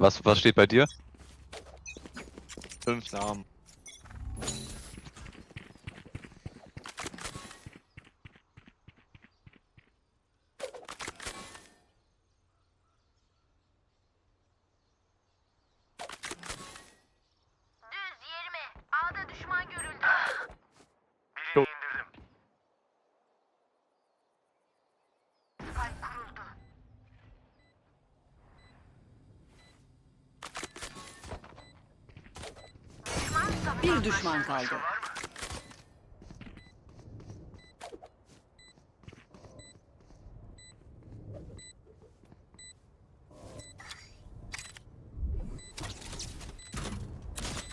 Was, was steht bei dir? Fünf Namen. Bir düşman kaldı.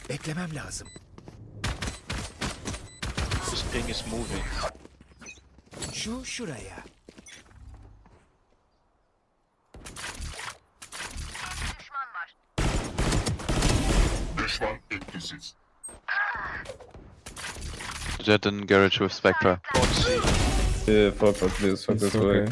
Beklemem lazım. This thing is moving. Şu şuraya. düşman var. Jet in garage with Spectra. Yeah, fuck up this, fuck It's this way.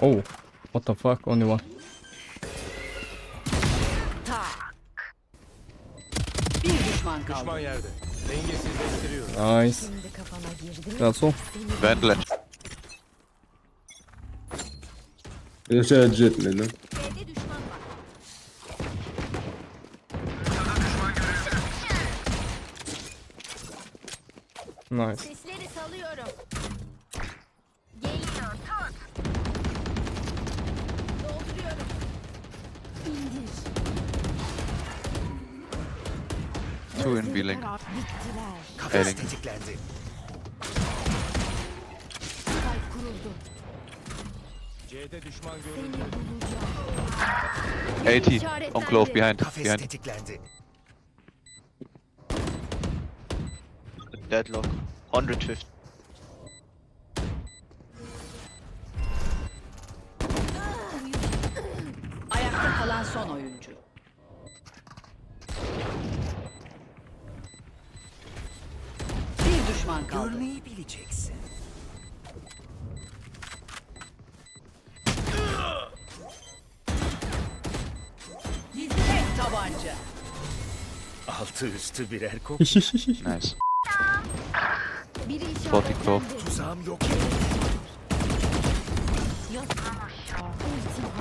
Oh, what the fuck? Only one. Bir düşman kaldı. yerde. Dengesizleştiriyor. Nice. That's all. Vandal. There's a jet, Lena. B'de düşman var. Nice. Two in B-Link. Bittiler. Kafes Elin. tetiklendi. Spike kuruldu. C'de düşman Seni görüldü. bulacağım. 80. On close behind. Kafes Behind. tetiklendi. Deadlock. 150. Ayakta kalan son oyuncu. Düşman kaldı. Görmeyi bileceksin. Tek tabanca. Altı üstü birer kop. Nice. Biri 40 işaretlendi. close. Tuzağım yok.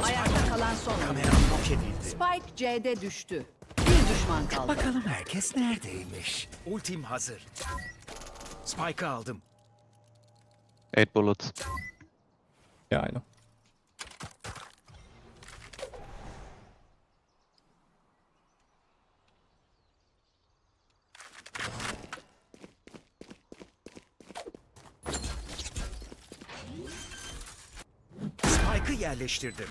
Ayakta kalan son. Kameram yok edildi. Spike C'de düştü. Bir düşman kaldı. Bakalım herkes neredeymiş? Ultim hazır. Spike'ı aldım. 8 bullets. Yeah, I know. Spike'ı yerleştirdim.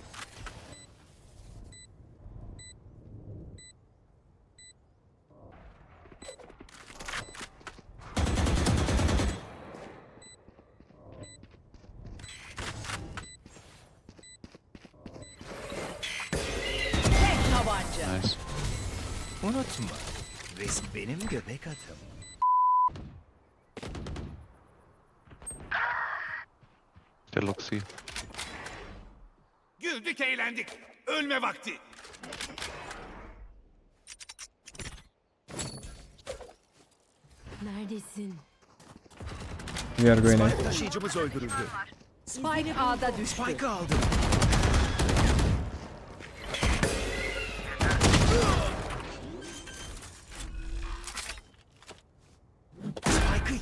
Tek tabanca. Nice. Unutma. Risk benim göbek atım. C. Güldük eğlendik. Ölme vakti. Neredesin? We are going. Spike taşıyıcımız öldürüldü. Spike A'da düştü. Spike'ı aldım.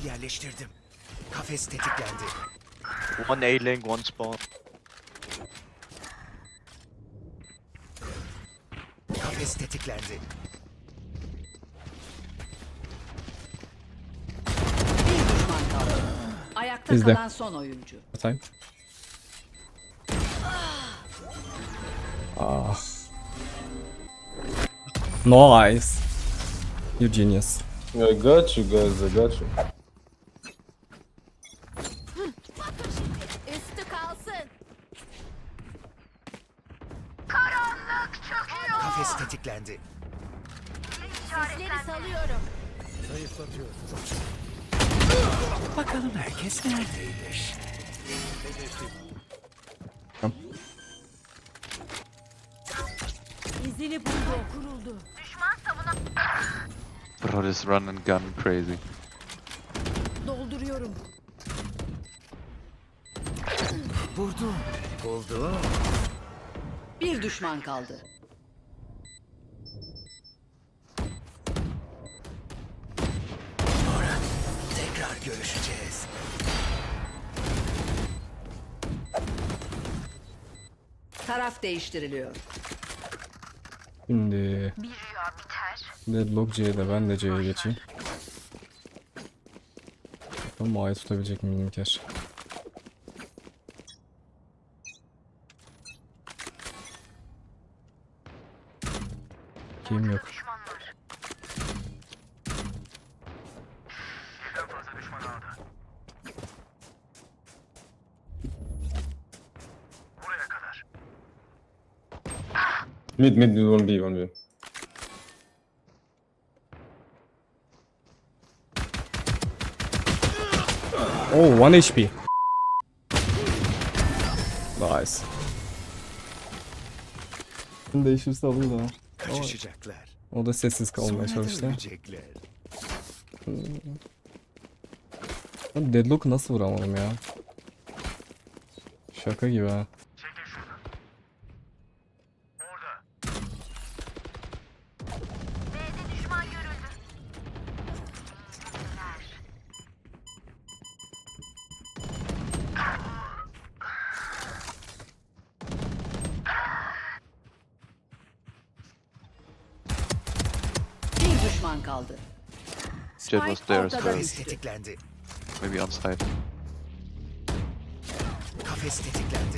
Yerleştirdim. Kafes tetiklendi. One A-Link, one spawn. Kafes tetiklendi. Bir düşman kaldı. Ayakta Bizde. kalan son oyuncu. Time. Ah. Nice. You genius. I got you guys, I got you. Üstü kalsın. Kafes tetiklendi. Sesleri salıyorum. Bakalım herkes neredeymiş? İzini buldu. Kuruldu. Bro, this run and gun crazy. Dolduruyorum. Vurdum. Buldum. Bir düşman kaldı. Görüşeceğiz. Taraf değiştiriliyor. Şimdi Deadlock C'de ben de C'ye geçeyim. Bakalım A'yı tutabilecek miyim İlker? Kim yok. Mid, mid, 1B, 1B. Oh 1 HP. Nice. Değişirse alır da. Kaçışacaklar. O da sessiz kalmaya çalıştı. Ben Deadlock'u nasıl vuramadım ya? Şaka gibi ha. Düşman kaldı. Jet was there as well. Kafes tetiklendi. Maybe on side. Kafes tetiklendi.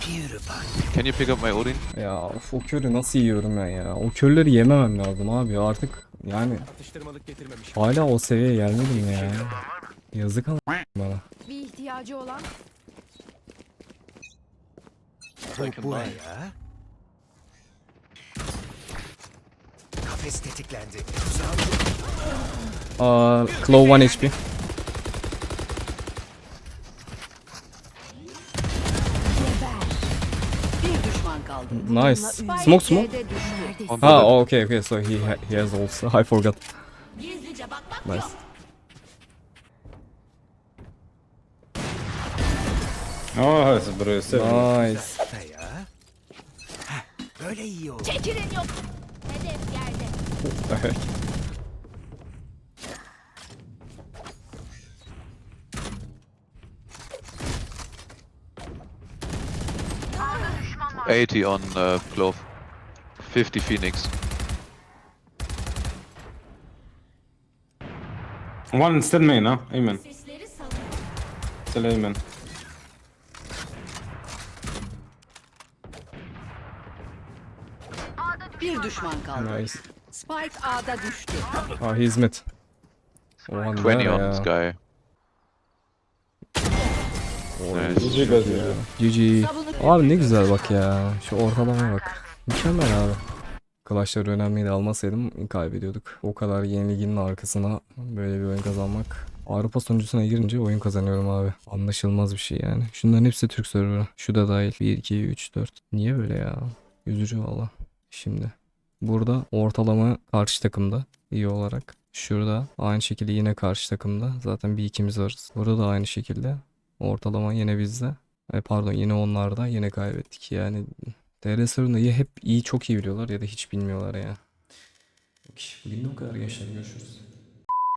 Pewdiepie. Can you pick up my Odin? Ya of, o körü nasıl yiyorum ben ya? O körleri yememem lazım abi artık yani Atıştırmalık getirmemiş. hala o seviyeye gelmedim ya. Yazık ama bana. Bir ihtiyacı olan Bu buraya. Kafes tetiklendi. Aa, Claw 1 HP. Nice. Smoke smoke. Ha bullet. okay okay so he ha- he has also I forgot. Nice. Oh, seven. Nice. Böyle iyi oldu. Çekilin yok. Hedef yerde. Evet. Eighty on uh, Clove. Fifty Phoenix. One still main, huh? Amen. Still amen. Bir düşman kaldı. Nice. Spike A'da düştü. Ah hizmet. Oha ne 20 on ya. this guy. Nice. GG guys, yeah. GG. Abi ne güzel bak ya. Şu ortalamaya bak. Mükemmel abi. Clash'ları önemliydi almasaydım kaybediyorduk. O kadar yeni ligin arkasına böyle bir oyun kazanmak. Avrupa sonuncusuna girince oyun kazanıyorum abi. Anlaşılmaz bir şey yani. Şunların hepsi Türk serverı. Şu da dahil. 1, 2, 3, 4. Niye böyle ya? Üzücü valla. Şimdi. Burada ortalama karşı takımda iyi olarak. Şurada aynı şekilde yine karşı takımda. Zaten bir ikimiz varız. Burada da aynı şekilde. Ortalama yine bizde. E, pardon yine onlarda yine kaybettik. Yani TR ya hep iyi çok iyi biliyorlar ya da hiç bilmiyorlar ya. Bugün de bu kadar gençler görüşürüz.